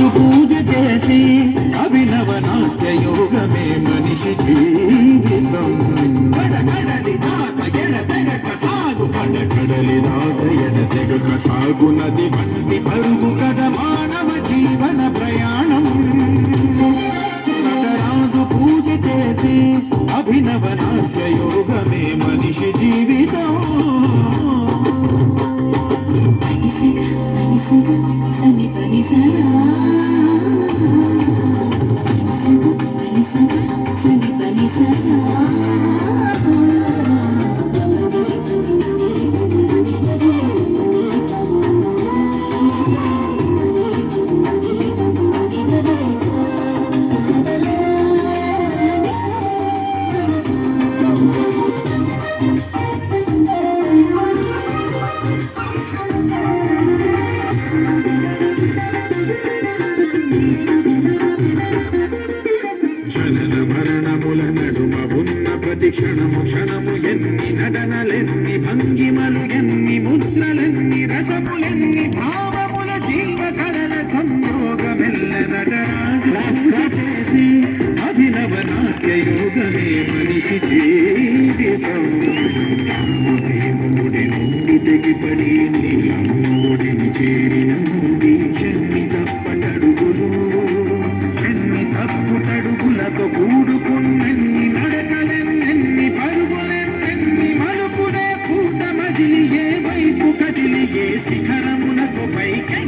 రోజు పూజ చేసి అభినవ నాట్య యోగమే మనిషి జీవితం. కడకడలి దాక ఎడతెగక సాగు. కడకడలి దాక ఎడతెగక సాగు. నది వంటి పరుగు కద మానవ జీవన ప్రయాణం. నటరాజు పూజ చేసి అభినవ నాట్య యోగమే మనిషి జీవితం. పనిసగా పనిసగా సని పనిసగా జనన మరణముల నడుమ ఉన్న ప్రతి క్షణము క్షణము ఎన్ని నటనలెన్ని భంగిమలు ఎన్ని ముద్రలెన్ని రసములెన్ని భావముల జీవ కళల సంయోగమెల్ల నటరాజేసి అభినవ నాట్య యోగమే మనిషి జీవితం. దేవుడి నుండి తెగిపడి నీలమ్మోడిని చేరినం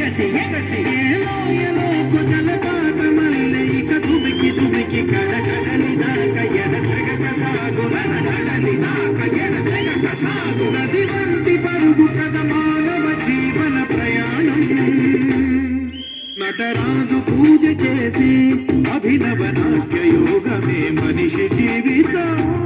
పైకెగసి ఎగసి. ఏ లోయలోకు జలపాత మల్లె ఇక దుమికి దుమికి కడగడలి దాక ఎడ తెగక సాగు నడగడలి దాక ఎడ తెగక సాగు నది వంటి పరుగు కథ మానవ జీవన ప్రయాణం. నటరాజు పూజ చేసి అభినవ నాట్య యోగమే మనిషి జీవితం.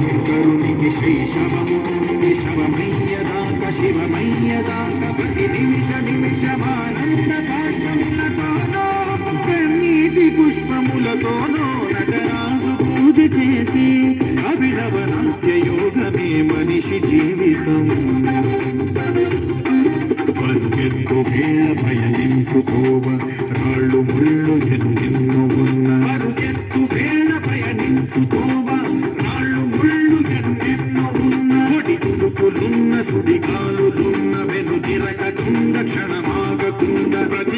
శంకరునికి శైశవము నుండి శవమయ్యదాక శివమయ్యదాక ప్రతి నిమిష నిమిషమానంద కాష్టములతోనో కన్నీటి పుష్పములతోనో నటరాజు పూజ చేసి అభినవ నాట్య యోగమే మనిషి జీవితం. పరుగెత్తు వేళ పయనించుకోవ రాళ్ళు ముళ్ళు ఎన్నెన్నో తుడుకులున్న సుడిగాలులున్న వెను తిరగకుండ క్షణమాగకుండ ప్రతి